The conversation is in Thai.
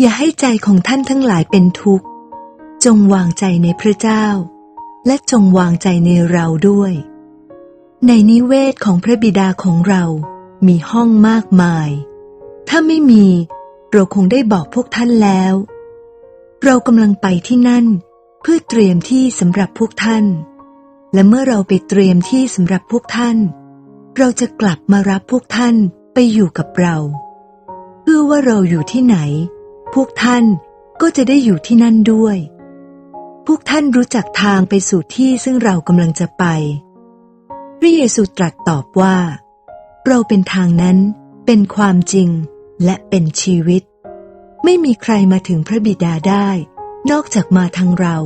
อย่าให้ใจของท่านทั้งหลายเป็นทุกข์ จงวางใจในพระเจ้า และจงวางใจในเราด้วย ในนิเวศของพระบิดาของเรามีห้องมากมาย ถ้าไม่มีเราคงได้บอกพวกท่านแล้ว เรากำลังไปที่นั่น เพื่อเตรียมที่สำหรับพวกท่าน และเมื่อเราไปเตรียมที่สำหรับพวกท่าน เราจะกลับมารับพวกท่านไปอยู่กับเรา เพื่อว่าเราอยู่ที่ไหน พวกท่านก็จะได้อยู่ที่นั่นด้วย พวกท่านรู้จักทางไปสู่ที่ซึ่งเรากำลังจะไป พระเยซูตรัสตอบว่า เราเป็นทางนั้น เป็นความจริง และเป็นชีวิต ไม่มีใครมาถึงพระบิดาได้ นอกจากมาทางเรา